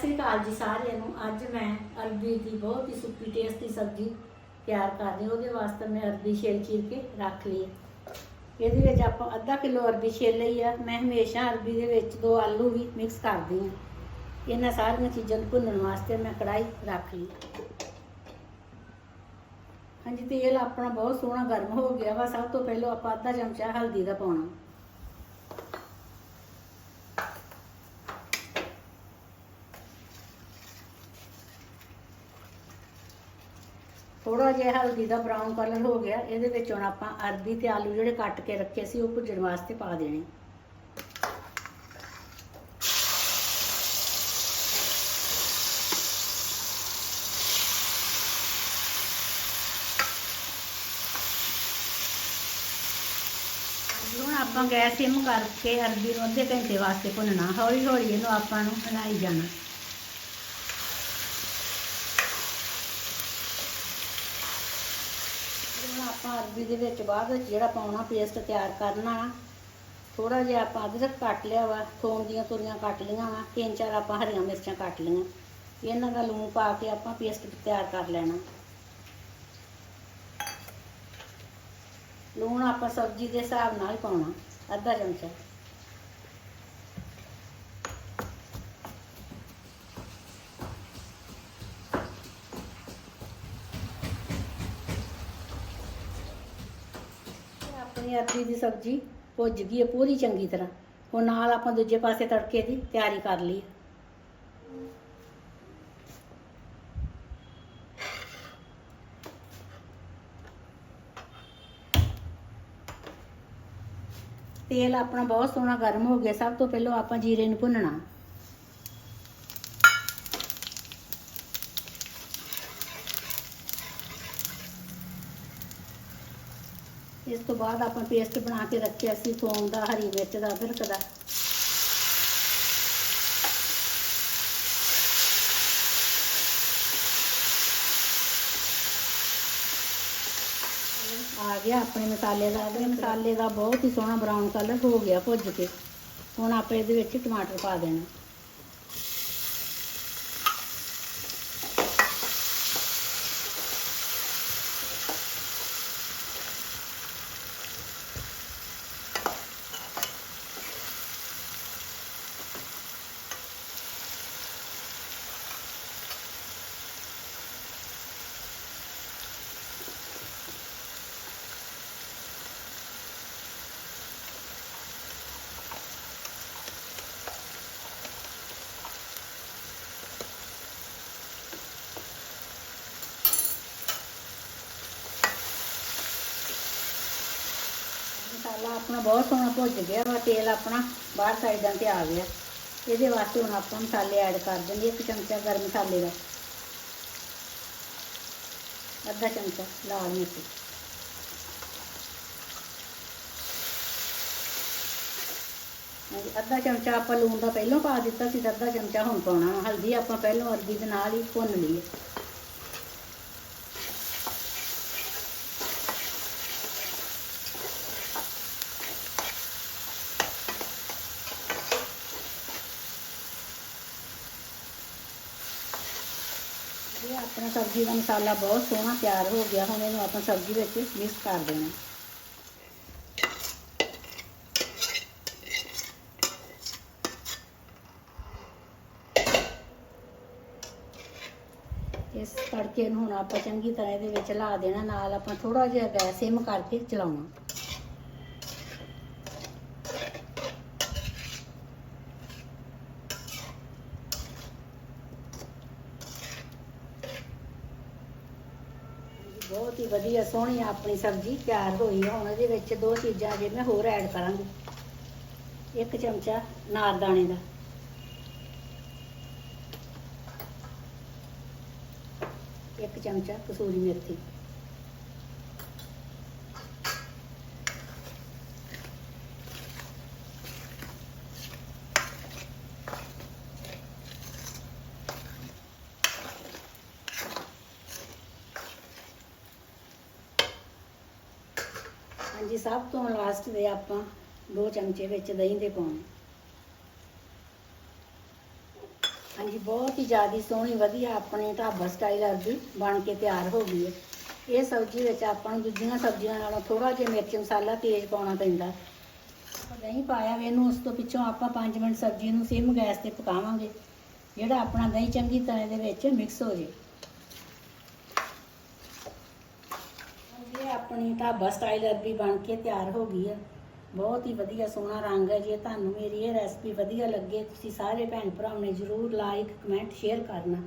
ਸ੍ਰੀ ਅਕਾਲ ਜੀ ਸਾਰਿਆਂ ਨੂੰ। ਅੱਜ ਮੈਂ ਅਰਬੀ ਦੀ ਬਹੁਤ ਹੀ ਸੁੱਕੀ ਟੇਸਟੀ ਸਬਜ਼ੀ ਤਿਆਰ ਕਰ ਰਹੀ ਉਹਦੇ ਵਾਸਤੇ ਮੈਂ ਅਰਬੀ ਛਿੱਲ ਚੀਰ ਕੇ ਰੱਖ ਲਈ ਹੈ। ਇਹਦੇ ਵਿੱਚ ਆਪਾਂ ਅੱਧਾ ਕਿਲੋ ਅਰਬੀ ਛਿੱਲ ਲਈ ਆ। ਮੈਂ ਹਮੇਸ਼ਾ ਅਰਬੀ ਦੇ ਵਿੱਚ ਦੋ ਆਲੂ ਵੀ ਮਿਕਸ ਕਰਦੀ ਹਾਂ। ਇਹਨਾਂ ਸਾਰੀਆਂ ਚੀਜ਼ਾਂ ਨੂੰ ਭੁੰਨਣ ਵਾਸਤੇ ਮੈਂ ਕੜਾਈ ਰੱਖ ਲਈ। ਹਾਂਜੀ, ਤੇਲ ਆਪਣਾ ਬਹੁਤ ਸੋਹਣਾ ਗਰਮ ਹੋ ਗਿਆ ਵਾ। ਸਭ ਤੋਂ ਪਹਿਲਾਂ ਆਪਾਂ ਅੱਧਾ ਚਮਚਾ ਹਲਦੀ ਦਾ ਪਾਉਣਾ। ਥੋੜਾ ਜਿਹਾ ਹਲਦੀ ਦਾ ਬਰਾਊਨ ਕਲਰ ਹੋ ਗਿਆ, ਇਹਦੇ ਵਿੱਚ ਹੁਣ ਆਪਾਂ ਅਰਬੀ ਤੇ ਆਲੂ ਜਿਹੜੇ ਕੱਟ ਕੇ ਰੱਖੇ ਸੀ, ਉਹ ਭੁੱਜਣ ਵਾਸਤੇ ਪਾ ਦੇਣੇ। ਹੁਣ ਆਪਾਂ ਗੈਸ ਸਿਮ ਕਰਕੇ ਅਰਬੀ ਨੂੰ ਅੱਧੇ ਘੰਟੇ ਵਾਸਤੇ ਭੁੰਨਣਾ ਹੌਲੀ ਹੌਲੀ ਇਹਨੂੰ ਆਪਾਂ ਨੂੰ ਹਲਾਈ ਜਾਣਾ ਹੁਣ ਆਪਾਂ ਅਰਬੀ ਦੇ ਵਿੱਚ ਬਾਅਦ ਵਿੱਚ ਜਿਹੜਾ ਪਾਉਣਾ ਪੇਸਟ ਤਿਆਰ ਕਰਨਾ ਥੋੜਾ ਜਿਹਾ ਆਪਾਂ ਅਦਰਕ ਕੱਟ ਲਿਆ ਵਾ, ਥੋਮ ਦੀਆਂ ਤੁਰੀਆਂ ਕੱਟ ਲਈਆਂ ਵਾ, ਤਿੰਨ ਚਾਰ ਆਪਾਂ ਹਰੀਆਂ ਮਿਰਚਾਂ ਕੱਟ ਲਈਆਂ। ਇਹਨਾਂ ਦਾ ਲੂਣ ਪਾ ਕੇ ਆਪਾਂ ਪੇਸਟ ਤਿਆਰ ਕਰ ਲੈਣਾ। ਲੂਣ ਆਪਾਂ ਸਬਜ਼ੀ ਦੇ ਹਿਸਾਬ ਨਾਲ ਹੀ ਪਾਉਣਾ, ਅੱਧਾ ਚਮਚਾ ਤੇ ਆਪਣੀ ਅਰਬੀ ਦੀ ਸਬਜ਼ੀ, ਭੁੱਜ ਗਈ ਹੈ ਪੂਰੀ ਚੰਗੀ ਤਰ੍ਹਾਂ। ਹੁਣ ਨਾਲ ਆਪਾਂ ਦੂਜੇ ਪਾਸੇ ਤੜਕੇ ਦੀ ਤਿਆਰੀ ਕਰ ਲਈ ਤੇਲ ਆਪਣਾ ਬਹੁਤ ਸੋਹਣਾ ਗਰਮ ਹੋ ਗਿਆ। ਸਭ ਤੋਂ ਪਹਿਲਾਂ ਆਪਾਂ ਜੀਰੇ ਨੂੰ ਭੁੰਨਣਾ। ਇਸ ਤੋਂ ਬਾਅਦ ਆਪਾਂ ਪੇਸਟ ਬਣਾ ਕੇ ਰੱਖਿਆ ਸੀ ਥੋਮ ਦਾ, ਹਰੀ ਮਿਰਚ ਦਾ, ਅਦਰਕ ਦਾ। ਆ ਗਿਆ ਆਪਣੇ ਮਸਾਲੇ ਦਾ ਅਗਲੇ ਮਸਾਲੇ ਦਾ ਬਹੁਤ ਹੀ ਸੋਹਣਾ ਬਰਾਊਨ ਕਲਰ ਹੋ ਗਿਆ, ਭੁੱਜ ਕੇ। ਹੁਣ ਆਪਾਂ ਇਹਦੇ ਵਿੱਚ ਟਮਾਟਰ ਪਾ ਦੇਣਾ। ਮਸਾਲਾ ਆਪਣਾ ਬਹੁਤ ਸੋਹਣਾ ਭੁੱਜ ਗਿਆ ਵਾ ਤੇਲ ਆਪਣਾ ਬਾਹਰ ਸਾਈਡਾਂ ਤੇ ਆ ਗਿਆ ਇਹਦੇ ਵਾਸਤੇ ਹੁਣ ਆਪਾਂ ਮਸਾਲੇ ਐਡ ਕਰ ਦਿੰਦੇ ਇੱਕ ਚਮਚਾ ਗਰਮ ਮਸਾਲੇ ਦਾ ਅੱਧਾ ਚਮਚਾ ਲਾਲ ਮਿਰਚ ਹਾਂਜੀ ਅੱਧਾ ਚਮਚਾ ਆਪਾਂ ਲੂਣ ਦਾ ਪਹਿਲਾਂ ਪਾ ਦਿੱਤਾ ਸੀ ਤੇ ਅੱਧਾ ਚਮਚਾ ਹੁਣ ਪਾਉਣਾ ਵਾ ਹਲਦੀ ਆਪਾਂ ਪਹਿਲਾਂ ਅਰਬੀ ਦੇ ਨਾਲ ਹੀ ਭੁੰਨ ਲਈ ਆਪਣਾ ਸਬਜ਼ੀ ਦਾ ਮਸਾਲਾ ਬਹੁਤ ਸੋਹਣਾ ਤਿਆਰ ਹੋ ਗਿਆ। ਹੁਣ ਇਹਨੂੰ ਆਪਾਂ ਸਬਜ਼ੀ ਵਿੱਚ ਮਿਕਸ ਕਰ ਦੇਣਾ। ਇਸ ਤੜਕੇ ਨੂੰ ਹੁਣ ਆਪਾਂ ਚੰਗੀ ਤਰ੍ਹਾਂ ਇਹਦੇ ਵਿੱਚ ਲਾ ਦੇਣਾ। ਨਾਲ ਆਪਾਂ ਥੋੜਾ ਜਿਹਾ ਗੈਸ ਸਿਮ ਕਰਕੇ ਚਲਾਉਣਾ। ਬਹੁਤ ਹੀ ਵਧੀਆ ਸੋਹਣੀ ਆਪਣੀ ਸਬਜ਼ੀ ਤਿਆਰ ਹੋਈ ਆ। ਹੁਣ ਇਹਦੇ ਵਿੱਚ ਦੋ ਚੀਜ਼ਾਂ ਜੇ ਮੈਂ ਹੋਰ ਐਡ ਕਰਾਂਗੀ। ਇੱਕ ਚਮਚਾ ਨਾਰਦਾਣੇ ਦਾ। ਇੱਕ ਚਮਚਾ ਕਸੂਰੀ ਮੇਥੀ। ਹਾਂਜੀ, ਸਭ ਤੋਂ ਲਾਸਟ ਦੇ ਆਪਾਂ ਦੋ ਚਮਚੇ ਵਿੱਚ ਦਹੀਂ ਦੇ ਪਾਉਣੇ। ਹਾਂਜੀ, ਬਹੁਤ ਹੀ ਜ਼ਿਆਦਾ ਸੋਹਣੀ, ਵਧੀਆ ਆਪਣੇ ਢਾਬਾ ਸਟਾਈਲ ਅਰਬੀ ਬਣ ਕੇ ਤਿਆਰ ਹੋ ਗਈ ਹੈ। ਇਹ ਸਬਜ਼ੀ ਵਿੱਚ ਆਪਾਂ ਨੂੰ ਦੂਜੀਆਂ ਸਬਜ਼ੀਆਂ ਨਾਲੋਂ ਥੋੜਾ ਜਿਹਾ ਮਿਰਚ ਮਸਾਲਾ ਤੇਜ਼ ਪਾਉਣਾ ਪੈਂਦਾ ਦਹੀਂ ਪਾਇਆ ਵੇ, ਇਹਨੂੰ ਉਸ ਤੋਂ ਪਿੱਛੋਂ ਆਪਾਂ 5 ਮਿੰਟ ਸਬਜ਼ੀ ਨੂੰ ਸਿਮ ਗੈਸ ਤੇ ਪਕਾਵਾਂਗੇ। ਜਿਹੜਾ ਆਪਣਾ ਦਹੀਂ ਚੰਗੀ ਤਰ੍ਹਾਂ ਦੇ ਵਿੱਚ ਮਿਕਸ ਹੋ ਜੇ। ਇਹ ਆਪਣੀ ਢਾਬਾ ਸਟਾਈਲ ਅਰਬੀ ਬਣ ਕੇ ਤਿਆਰ ਹੋ ਗਈ ਆ। ਬਹੁਤ ਹੀ ਵਧੀਆ ਸੋਹਣਾ ਰੰਗ ਹੈ ਜੇ ਤੁਹਾਨੂੰ ਮੇਰੀ ਇਹ ਰੈਸਪੀ ਵਧੀਆ ਲੱਗੇ, ਤੁਸੀਂ ਸਾਰੇ ਭੈਣ ਭਰਾਵਾਂ ਨੇ ਜਰੂਰ ਲਾਈਕ ਕਮੈਂਟ ਸ਼ੇਅਰ ਕਰਨਾ।